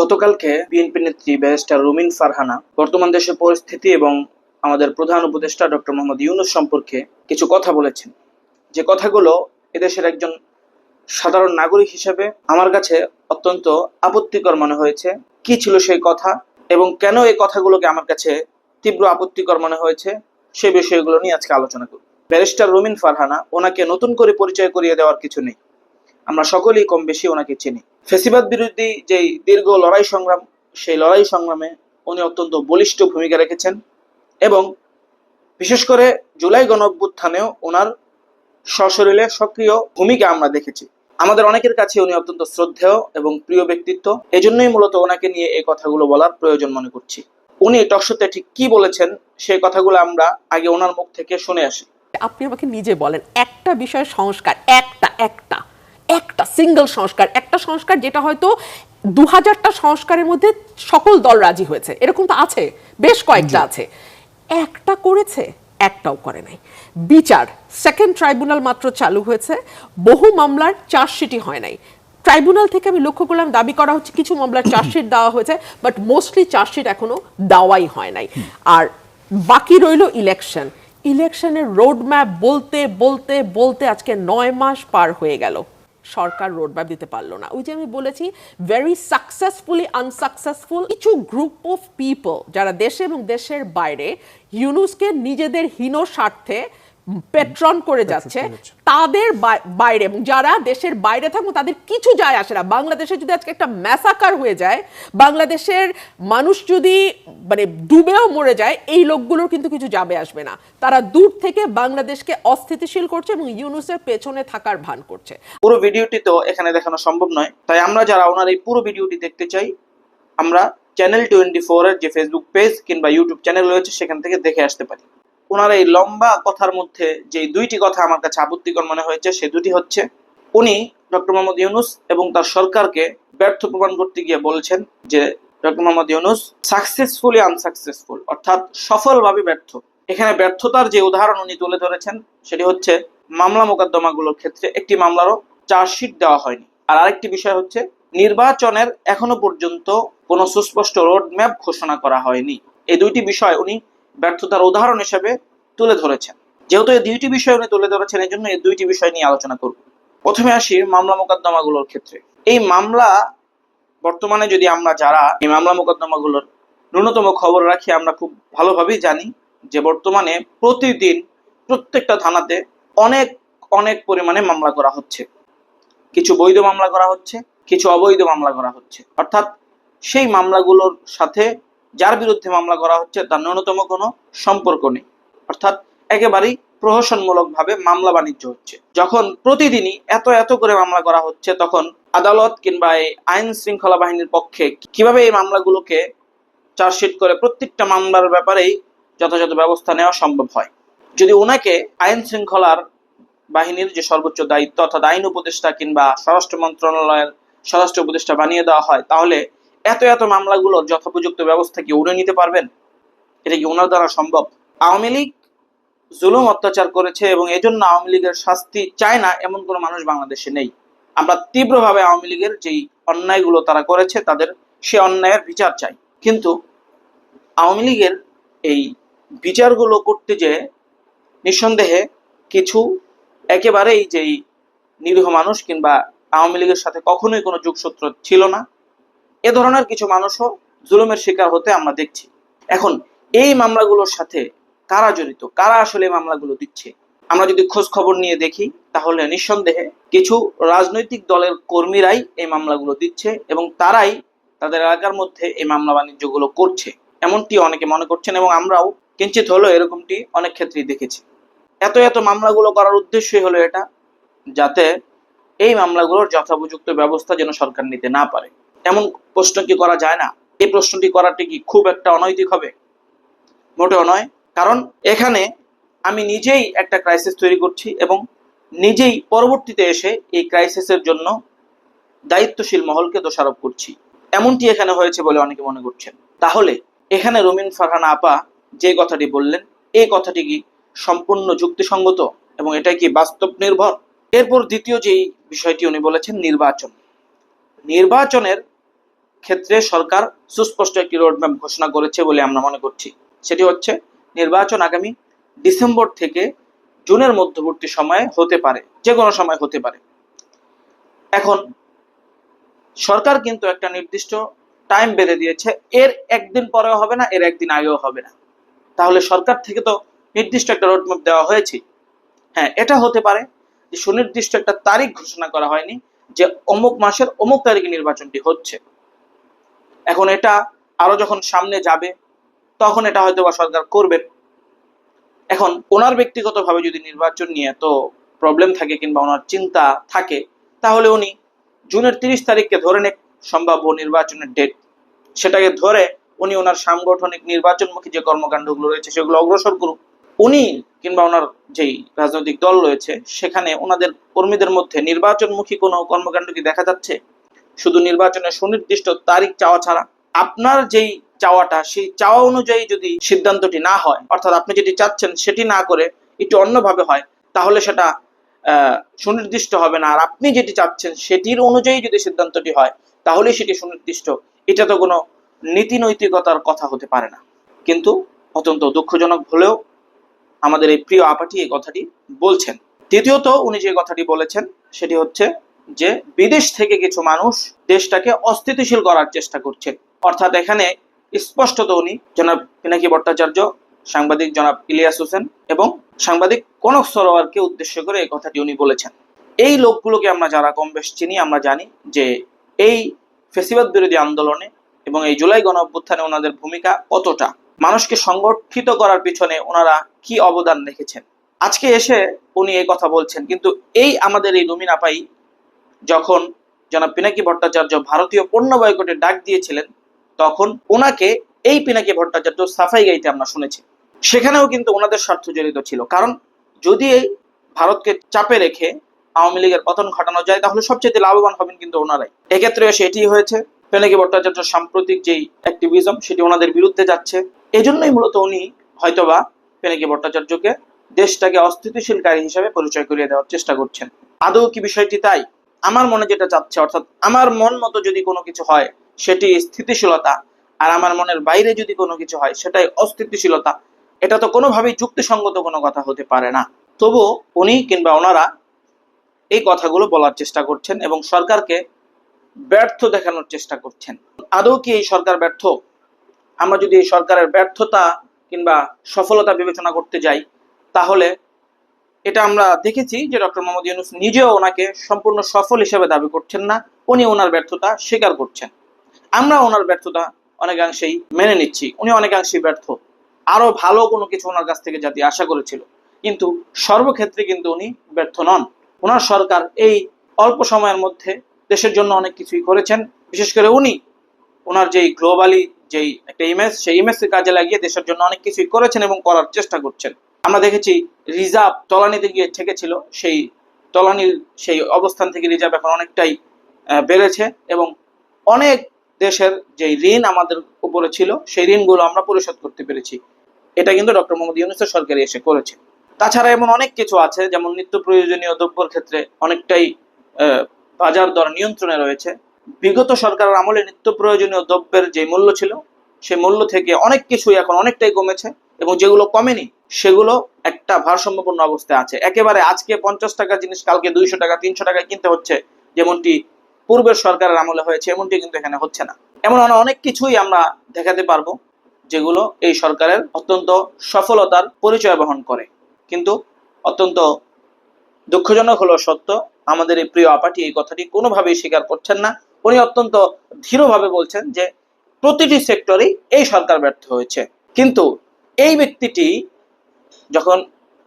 গতকালকে বিএনপি নেত্রী ব্যারিস্টার রুমিন ফারহানা বর্তমান দেশের পরিস্থিতি এবং আমাদের প্রধান উপদেষ্টা ডক্টর মোহাম্মদ ইউনুস সম্পর্কে কিছু কথা বলেছেন। যে কথাগুলো এদেশের একজন সাধারণ নাগরিক হিসেবে আমার কাছে অত্যন্ত আপত্তিকর মনে হয়েছে। কি ছিল সেই কথা এবং কেন এই কথাগুলোকে আমার কাছে তীব্র আপত্তিকর মনে হয়েছে সেই বিষয়গুলো নিয়ে আজকে আলোচনা করব। ব্যারিস্টার রুমিন ফারহানা ওনাকে নতুন করে পরিচয় করিয়ে দেওয়ার কিছু নেই। আমরা সকলেই কম বেশি ওনাকে চিনি। ফেসিবাদ বিরোধী যেই দীর্ঘ লড়াই সংগ্রাম, সেই লড়াই সংগ্রামে উনি অত্যন্ত বলিষ্ঠ ভূমিকা রেখেছেন এবং বিশেষ করে জুলাই গণ অভ্যুত্থানেও ওনার সশরীরে সক্রিয় ভূমিকা আমরা দেখেছি। আমাদের অনেকের কাছে উনি অত্যন্ত শ্রদ্ধেয় এবং প্রিয় ব্যক্তিত্ব। এজন্যই মূলত ওনাকে নিয়ে এই কথাগুলো বলার প্রয়োজন মনে করছি। উনি টকশোতে ঠিক কি বলেছেন, সেই কথাগুলো আমরা আগে ওনার মুখ থেকে শুনে আসি। আপনি আমাকে নিজে বলেন, একটা বিষয় সংস্কার, একটা একটা। সিঙ্গেল সংস্কার। একটা সংস্কার যেটা হয়তো দু হাজারটা সংস্কারের মধ্যে সকল দল রাজি হয়েছে। এরকম তো আছে। বেশ কয়েকটা আছে। একটা করেছে একটাও করে নাই। বিচার সেকেন্ড ট্রাইব্যুনাল মাত্র চালু হয়েছে। বহু মামলার চার্জশিটই হয় নাই। ট্রাইব্যুনাল থেকে আমি লক্ষ্য করলাম দাবি করা হচ্ছে কিছু মামলার চার্জশিট দেওয়া হয়েছে বাট মোস্টলি চার্জশিট এখনও দেওয়াই হয় নাই। আর বাকি রইল ইলেকশন ইলেকশনের রোডম্যাপ বলতে বলতে বলতে আজকে নয় মাস পার হয়ে গেল। সরকার রোডম্যাপ দিতে পারল না। ওই যে আমি বলেছি ভেরি সাকসেসফুলি আনসাকসেসফুল কিছু গ্রুপ অফ পিপল যারা দেশে এবং দেশের বাইরে, ইউনুসকে নিজেদের হীন স্বার্থে পেট্রন করে যাচ্ছে তাদের বাইরে এবং যারা দেশের বাইরে থাকব তাদের কিছু যায় আসে না। বাংলাদেশে যদি আজকে একটা ম্যাসাকার হয়ে যায় বাংলাদেশের মানুষ যদি মানে ডুবেও মরে যায় এই লোকগুলোর কিন্তু কিছু যাবে আসবে না। তারা দূর থেকে বাংলাদেশকে অস্থিতিশীল করছে এবং ইউনুসের পেছনে থাকার ভান করছে। পুরো ভিডিওটি তো এখানে দেখানো সম্ভব নয়। তাই আমরা যারা ওনার এই পুরো ভিডিওটি দেখতে চাই আমরা চ্যানেল টোয়েন্টি ফোর এর যে ফেসবুক পেজ কিংবা ইউটিউব চ্যানেল রয়েছে সেখান থেকে দেখে আসতে পারি। ওনার এই লম্বা কথার মধ্যে যে দুইটি কথা আমার কাছে আপত্তিকর মনে হয়েছে, সে দুটি হচ্ছে, উনি ডক্টর মোহাম্মদ ইউনুস এবং তার সরকারকে ব্যর্থ প্রমাণ করতে গিয়ে বলছেন যে, doctor Mohammad Yunus successfully unsuccessful অর্থাৎ সফলভাবে ব্যর্থ। এখানে ব্যর্থতার যে উদাহরণ উনি তুলে ধরেছেন, সেটি হচ্ছে মামলা মোকদ্দমাগুলোর ক্ষেত্রে একটি মামলারও চার্জশিট দেওয়া হয়নি। আর আরেকটি বিষয় হচ্ছে, নির্বাচনের এখনও পর্যন্ত কোনো সুস্পষ্ট রোড ম্যাপ ঘোষণা করা হয়নি। এই দুইটি বিষয় উনি ব্যর্থতার উদাহরণ হিসেবে তুলে ধরেছেন। যেহেতু এই দুইটি বিষয় উনি তুলে ধরেছেন এই জন্য এই দুইটি বিষয় নিয়ে আলোচনা করব। প্রথমে আসি মামলা মোকদ্দমাগুলোর ক্ষেত্রে। এই মামলা বর্তমানে যদি আমরা যারা এই মামলা মোকদ্দমাগুলোর ন্যূনতম খবর রাখি, আমরা খুব ভালোভাবেই জানি যে বর্তমানে প্রতিদিন প্রত্যেকটা থানাতে অনেক অনেক পরিমাণে মামলা করা হচ্ছে। কিছু বৈধ মামলা করা হচ্ছে, কিছু অবৈধ মামলা করা হচ্ছে। অর্থাৎ সেই মামলাগুলোর সাথে যার বিরুদ্ধে মামলা করা হচ্ছে, তার ন্যূনতম কোনো সম্পর্ক নেই। অর্থাৎ একেবারেই প্রহসনমূলকভাবে মামলা বাণিজ্য হচ্ছে। যখন প্রতিদিনই এত এত করে মামলা করা হচ্ছে, তখন আদালত কিংবা এই আইন শৃঙ্খলা বাহিনীর পক্ষে কীভাবে এই মামলাগুলোকে চার্জশিট করে প্রত্যেকটা মামলার ব্যাপারেই যথাযথ ব্যবস্থা নেওয়া সম্ভব হয়? যদি ওনাকে আইন শৃঙ্খলার বাহিনীর যে সর্বোচ্চ দায়িত্ব, অর্থাৎ আইন উপদেষ্টা কিংবা স্বরাষ্ট্র মন্ত্রণালয়ের স্বরাষ্ট্র উপদেষ্টা বানিয়ে দেওয়া হয়, তাহলে এত এত মামলাগুলোর যথোপযুক্ত ব্যবস্থা কি উনি নিতে পারবেন? এটা কি ওনার দ্বারা সম্ভব? আওয়ামী লীগ জুলুম অত্যাচার করেছে এবং এজন্য আওয়ামী লীগের শাস্তি চায় না এমন কোনো মানুষ বাংলাদেশে নেই। আমরা তীব্রভাবে আওয়ামী লীগের যেই অন্যায়গুলো তারা করেছে, তাদের সে অন্যায়ের বিচার চাই। কিন্তু আওয়ামী লীগের এই বিচারগুলো করতে যে নিঃসন্দেহে কিছু একেবারেই যেই নিরীহ মানুষ কিংবা আওয়ামী লীগের সাথে কখনোই কোনো যোগসূত্র ছিল না, এ ধরনের কিছু মানুষও জুলুমের শিকার হতে আমরা দেখছি। এখন এই মামলাগুলোর সাথে কারা জড়িত? কারা আসলে মামলাগুলো দিচ্ছে? আমরা যদি খোঁজ খবর নিয়ে দেখি, তাহলে নিঃসন্দেহে কিছু রাজনৈতিক দলের কর্মীরাই এই মামলাগুলো দিচ্ছে এবং তারাই তাদের এলাকার মধ্যে এই মামলা বাণিজ্যগুলো করছে। এমনটি অনেকে মনে করছেন এবং আমরাও কিঞ্চিত হলেও এরকমটি অনেক ক্ষেত্রেই দেখেছি। এত এত মামলাগুলো করার উদ্দেশ্যই হলো এটা, যাতে এই মামলাগুলোর যথোপযুক্ত ব্যবস্থা যেন সরকার নিতে না পারে। এমন প্রশ্ন কি করা যায় না? এই প্রশ্নটি করাটি কি খুব একটা অনৈতিক হবে? মোটেও নয়। কারণ এখানে আমি নিজেই একটা ক্রাইসিস তৈরি করছি এবং নিজেই পরবর্তীতে এসে এই ক্রাইসিসের জন্য দায়িত্বশীল মহলকে দোষারোপ করছি। এমনটি এখানে হয়েছে বলে অনেকে মনে করছেন। তাহলে এখানে রুমিন ফারহানা আপা যে কথাটি বললেন এই কথাটি কি সম্পূর্ণ যুক্তিসঙ্গত এবং এটা কি বাস্তব নির্ভর? এরপর দ্বিতীয় যেই বিষয়টি উনি বলেছেন, নির্বাচন। নির্বাচনের ক্ষেত্রে সরকার সুস্পষ্ট একটি রোডম্যাপ ঘোষণা করেছে বলে আমরা মনে করছি। সেটি হচ্ছে নির্বাচন আগামী ডিসেম্বর থেকে জুনের মধ্যবর্তী সময়ে হতে পারে, যে কোনো সময় হতে পারে। এখন, সরকার কিন্তু একটা নির্দিষ্ট টাইম বেঁধে দিয়েছে, এর একদিন পরেও হবে না, এর একদিন আগেও হবে না। তাহলে সরকার থেকে তো নির্দিষ্ট একটা রোডম্যাপ দেওয়া হয়েছে। হ্যাঁ এটা হতে পারে যে সুনির্দিষ্ট একটা তারিখ ঘোষণা করা হয়নি, যে অমুক মাসের অমুক তারিখে নির্বাচনটি হচ্ছে। এখন এটা আরও যখন সামনে যাবে তখন এটা হয়তো বা সরকার করবেন এখন ওনার ব্যক্তিগতভাবে যদি নির্বাচন নিয়ে তো প্রবলেম থাকে কিংবা ওনার চিন্তা থাকে, তাহলে উনি জুনের তিরিশ তারিখকে ধরে নেক সম্ভাব্য নির্বাচনের ডেট সেটাকে ধরে উনি ওনার সাংগঠনিক নির্বাচনমুখী যে কর্মকাণ্ডগুলো রয়েছে সেগুলো অগ্রসর করুক। উনি কিংবা ওনার যেই রাজনৈতিক দল রয়েছে, সেখানে ওনাদের কর্মীদের মধ্যে নির্বাচনমুখী কোনো কর্মকাণ্ড কি দেখা যাচ্ছে? শুধু নির্বাচনের সুনির্দিষ্ট তারিখ চাওয়া ছাড়া। আপনার যেই চাওয়াটা, সেই চাওয়া অনুযায়ী যদি সিদ্ধান্তটি না হয়, অর্থাৎ আপনি যেটি চাচ্ছেন সেটি না করে একটু অন্যভাবে হয়, তাহলে সেটা সুনির্দিষ্ট হবে না। আর আপনি যেটি চাচ্ছেন সেটির অনুযায়ী যদি সিদ্ধান্তটি হয়, তাহলেই সেটি সুনির্দিষ্ট। এটা তো কোনো নীতি নৈতিকতার কথা হতে পারে না। কিন্তু অত্যন্ত দুঃখজনক হলেও আমাদের এই প্রিয় আপাটি এই কথাটি বলছেন। দ্বিতীয়ত উনি যে কথাটি বলেছেন, সেটি হচ্ছে যে বিদেশ থেকে কিছু মানুষ দেশটাকে অস্থিতিশীল করার চেষ্টা করছেন। অর্থাৎ এখানে স্পষ্টত উনি, জনাব পিনাকি ভট্টাচার্য, সাংবাদিক জনাব ইলিয়াস হোসেন এবং সাংবাদিক কনক সরোয়ারকে উদ্দেশ্য করে এই কথাটি উনি বলেছেন। এই লোকগুলোকে আমরা যারা কম বেশ চিনি, আমরা জানি যে এই ফেসিবাদ বিরোধী আন্দোলনে এবং এই জুলাই গণ অভ্যুত্থানে ওনাদের ভূমিকা কতটা, মানুষকে সংগঠিত করার পিছনে ওনারা কি অবদান রেখেছেন। আজকে এসে উনি এই কথা বলছেন, কিন্তু এই আমাদের এই রুমিন আপাই যখন জনাব পিনাকি ভট্টাচার্য ভারতীয় পণ্য বয়কটে ডাক দিয়েছিলেন তখন ওনাকে, এই পিনাকি ভট্টাচার্য সাফাই গাইতে আমরা শুনেছি। সেখানেও কিন্তু ওনাদের স্বার্থ জড়িত ছিল। কারণ যদি ভারতকে চাপে রেখে আওয়ামী লীগের পতন ঘটানো যায়, তাহলে সবচেয়ে লাভবান হবেন কিন্তু ওনারাই। এক্ষেত্রে এসে এটি হয়েছে। পেনাকি ভট্টাচার্য সাম্প্রতিক যেই অ্যাক্টিভিজম সেটি ওনাদের বিরুদ্ধে যাচ্ছে। এজন্যই মূলত উনি হয়তোবা পেনাকি ভট্টাচার্যকে দেশটাকে অস্থিতিশীলকারী হিসেবে পরিচয় করিয়ে দেওয়ার চেষ্টা করছেন। আদৌ কি বিষয়টি তাই? আমার মনে যেটা চাচ্ছে, অর্থাৎ আমার মন মতো যদি কোনো কিছু হয় সেটি স্থিতিশীলতা। আর আমার মনের বাইরে যদি কোনো কিছু হয়, সেটাই অস্থিতিশীলতা। এটা তো কোনোভাবেই যুক্তিসঙ্গত কোনো কথা হতে পারে না। তবু উনি কিংবা ওনারা এই কথাগুলো বলার চেষ্টা করছেন এবং সরকারকে ব্যর্থ দেখানোর চেষ্টা করছেন। আদৌ কি এই সরকার ব্যর্থ? আমরা যদি এই সরকারের ব্যর্থতা কিংবা সফলতা বিবেচনা করতে যাই, তাহলে এটা আমরা দেখেছি যে ডক্টর মোহাম্মদ ইউনুস নিজেও ওনাকে সম্পূর্ণ সফল হিসেবে দাবি করছেন না। উনি ওনার ব্যর্থতা স্বীকার করছেন। আমরা ওনার ব্যর্থতা অনেকাংশেই মেনে নিচ্ছি, উনি অনেকাংশেই ব্যর্থ। আরও ভালো কোনো কিছু ওনার কাছ থেকে জাতি আশা করেছিল। কিন্তু সর্বক্ষেত্রে কিন্তু উনি ব্যর্থ নন। ওনার সরকার এই অল্প সময়ের মধ্যে দেশের জন্য অনেক কিছুই করেছেন। বিশেষ করে উনি ওনার যেই গ্লোবালি যেই একটা ইমেজ সেই ইমেজকে কাজে লাগিয়ে দেশের জন্য অনেক কিছুই করেছেন এবং করার চেষ্টা করছেন। আমরা দেখেছি রিজার্ভ তলানিতে গিয়ে ঠেকেছিল। সেই তলানির সেই অবস্থান থেকে রিজার্ভ এখন অনেকটাই বেড়েছে এবং অনেক দেশের যে ঋণ আমাদের উপরে ছিল, সেই ঋণগুলো আমরা পরিশোধ করতে পেরেছি। এটা কিন্তু ডক্টর মোহাম্মদ ইউনুসের সরকারি এসে করেছে। তাছাড়া এমন অনেক কিছু আছে, যেমন নিত্য প্রয়োজনীয় দ্রব্যের ক্ষেত্রে অনেকটাই বাজার দর নিয়ন্ত্রণে রয়েছে। বিগত সরকারের আমলে নিত্য প্রয়োজনীয় দ্রব্যের যে মূল্য ছিল, সেই মূল্য থেকে অনেক কিছুই এখন অনেকটাই কমেছে এবং যেগুলো কমেনি, সেগুলো একটা ভারসাম্যপূর্ণ অবস্থায় আছে। একেবারে আজকে পঞ্চাশ টাকা জিনিস, কালকে দুইশো টাকা, তিনশো টাকায় কিনতে হচ্ছে, যেমনটি পূর্বের সরকারের আমলে হয়েছে, এমনটি কিন্তু এখানে হচ্ছে না। এমন অনেক কিছুই আমরা দেখাতে পারব, যেগুলো এই সরকারের অত্যন্ত সফলতার পরিচয় বহন করে। কিন্তু অত্যন্ত দুঃখজনক হলো সত্য, আমাদের এই প্রিয় আপাটি এই কথাটি কোনোভাবেই স্বীকার করছেন না। উনি অত্যন্ত ধীরভাবে বলছেন যে, প্রতিটি সেক্টরেই এই সরকার ব্যর্থ হয়েছে। কিন্তু এই ব্যক্তিটি যখন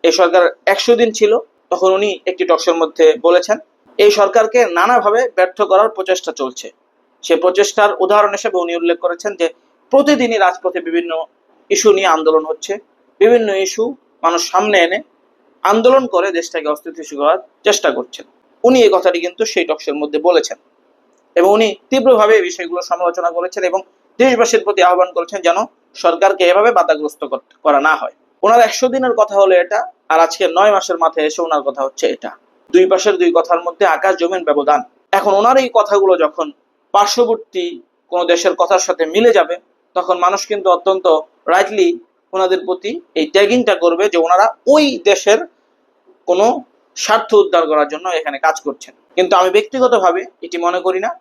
এই সরকার একশো দিন ছিল, তখন উনি একটি টকশোর মধ্যে বলেছেন এই সরকারকে নানাভাবে ব্যর্থ করার প্রচেষ্টা চলছে। সে প্রচেষ্টার উদাহরণ হিসেবে উনি উল্লেখ করেছেন যে, প্রতিদিনই রাজপথে বিভিন্ন ইস্যু নিয়ে আন্দোলন হচ্ছে। বিভিন্ন ইস্যু মানুষ সামনে এনে আন্দোলন করে দেশটাকে অস্থিতিশীল করার চেষ্টা করছেন। উনি এই কথাটি কিন্তু সেই টকশোর মধ্যে বলেছেন। এবং উনি তীব্রভাবে এই বিষয়গুলো সমালোচনা করেছেন এবং দেশবাসীর প্রতি আহ্বান করেছেন যেন সরকারকে এভাবে বাধাগ্রস্ত করা না হয়। ওনার একশো দিনের কথা হলো এটা, আর আজকে নয় মাসের মাথায় এসে ওনার কথা হচ্ছে এটা। দুই পাশের দুই কথার মধ্যে আকাশ জমিন ব্যবধান। এখন ওনার এই কথাগুলো যখন পার্শ্ববর্তী কোনো দেশের কথার সাথে মিলে যাবে, তখন মানুষ কিন্তু অত্যন্ত রাইটলি ওনাদের প্রতি এই ট্যাগিংটা করবে যে ওনারা ওই দেশের কোনো স্বার্থ উদ্ধার করার জন্য এখানে কাজ করছেন। কিন্তু আমি ব্যক্তিগতভাবে এটি মনে করি না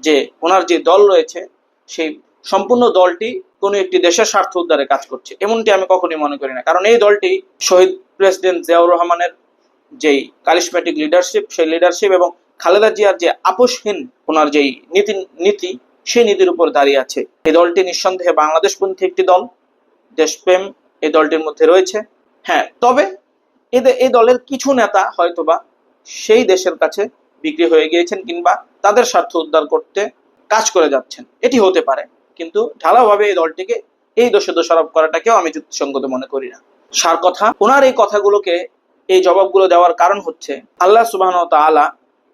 যে ওনার যে দল রয়েছে, সেই সম্পূর্ণ দলটি কোনো একটি দেশের স্বার্থ উদ্ধারে কাজ করছে, এমনটি আমি কখনোই মনে করি না। কারণ এই দলটি শহীদ প্রেসিডেন্ট জিয়াউর রহমানের যেই কারিশমেটিক লিডারশিপ সেই লিডারশিপ এবং খালেদা জিয়ার যে আপোষহীন ওনার যেই নীতি নীতি, সেই নীতির উপর দাঁড়িয়ে আছে। এই দলটি নিঃসন্দেহে বাংলাদেশপন্থী একটি দল। দেশপ্রেম এই দলটির মধ্যে রয়েছে। হ্যাঁ তবে এদের এই দলের কিছু নেতা হয়তোবা সেই দেশের কাছে বিক্রি হয়ে গিয়েছেন কিংবা তাদের স্বার্থ উদ্ধার করতে কাজ করে যাচ্ছেন। এটি হতে পারে। কিন্তু ঢালাওভাবে এই দলটিকে এই দোষে দোষারোপ করাটাকেও আমি যুক্তিসঙ্গত মনে করি না। সার কথা, ওনার এই কথাগুলোকে এই জবাবগুলো দেওয়ার কারণ হচ্ছে, আল্লাহ সুবাহ তাআলা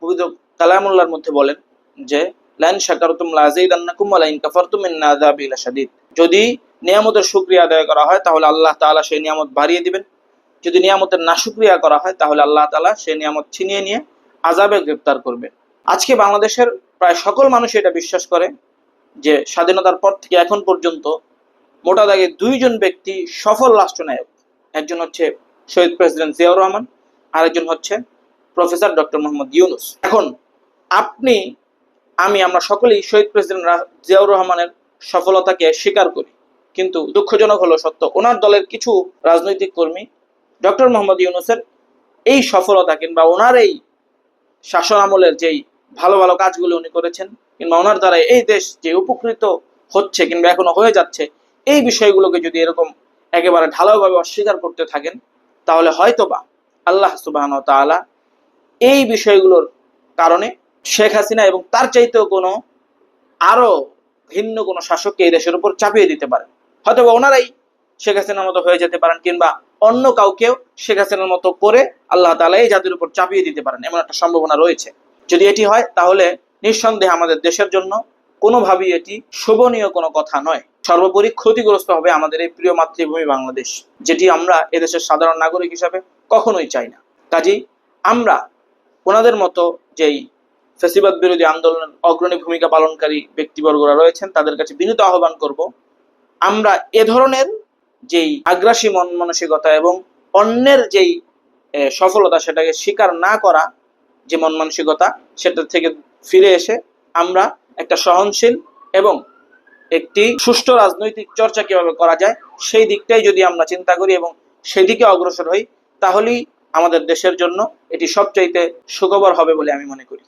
পবিত্র কালামুল্লাহর মধ্যে বলেন যে, লাইন শাকারতুম লাযীদান্নাকুম ওয়া লাইন কাফারতুম ইন্না আযাবি লাশাদীদ যদি নিয়ামতের শুকরিয়া আদায় করা হয়, তাহলে আল্লাহ তাআলা সেই নিয়ামত বাড়িয়ে দিবেন। যদি নিয়ামতের নাশুক্রিয়া করা হয়, তাহলে আল্লাহ তাআলা সেই নিয়ামত ছিনিয়ে নিয়ে আযাবে গ্রেফতার করবে। আজকে বাংলাদেশের প্রায় সকল মানুষ এটা বিশ্বাস করে যে, স্বাধীনতার পর থেকে এখন পর্যন্ত মোটা দাগে দুইজন ব্যক্তি সফল রাষ্ট্রনায়ক, একজন হচ্ছে শহীদ প্রেসিডেন্ট জিয়াউর রহমান, আরেকজন হচ্ছে প্রফেসর ডক্টর মোহাম্মদ ইউনুস। এখন আপনি, আমি, আমরা সকলেই শহীদ প্রেসিডেন্ট জিয়াউর রহমানের সফলতাকে স্বীকার করি। কিন্তু দুঃখজনক হলো সত্য, ওনার দলের কিছু রাজনৈতিক কর্মী ডক্টর মোহাম্মদ ইউনুসের এই সফলতা কিংবা ওনার এই শাসন আমলের যেই ভালো ভালো কাজগুলো উনি করেছেন, কিংবা ওনার দ্বারা এই দেশ যে উপকৃত হচ্ছে কিংবা এখনও হয়ে যাচ্ছে, এই বিষয়গুলোকে যদি এরকম একেবারে ঢালাওভাবে অস্বীকার করতে থাকেন তাহলে হয়তোবা আল্লাহ সুবাহ তাআলা এই বিষয়গুলোর কারণে শেখ হাসিনা এবং তার চাইতেও কোনো আরও ভিন্ন কোনো শাসককে এই দেশের উপর চাপিয়ে দিতে পারেন হয়তো ওনারাই শেখ হাসিনার মতো হয়ে যেতে পারেন কিংবা অন্য কাউকেও শেখ হাসিনার মতো করে আল্লাহ তালা এই জাতির উপর চাপিয়ে দিতে পারেন এমন একটা সম্ভাবনা রয়েছে। যদি এটি হয়, তাহলে নিঃসন্দেহে আমাদের দেশের জন্য কোনোভাবেই এটি শোভনীয় কোনো কথা নয়। সর্বোপরি ক্ষতিগ্রস্ত হবে আমাদের এই প্রিয় মাতৃভূমি বাংলাদেশ, যেটি আমরা এদেশের সাধারণ নাগরিক হিসাবে কখনোই চাই না। কাজেই আমরা ওনাদের মতো যেই ফেসিবাদ বিরোধী আন্দোলনের অগ্রণী ভূমিকা পালনকারী ব্যক্তিবর্গরা রয়েছেন, তাদের কাছে বিনীত আহ্বান করব, আমরা এ ধরনের যেই আগ্রাসী মন মানসিকতা এবং অন্যের যেই সফলতা সেটাকে স্বীকার না করা যে মন মানসিকতা, সেটা থেকে ফিরে এসে আমরা একটা সহনশীল এবং একটি সুষ্ঠু রাজনৈতিক চর্চা কীভাবে করা যায়, সেই দিকটাই যদি আমরা চিন্তা করি এবং সেদিকে অগ্রসর হই, তাহলেই আমাদের দেশের জন্য এটি সবচাইতে সুখবর হবে বলে আমি মনে করি।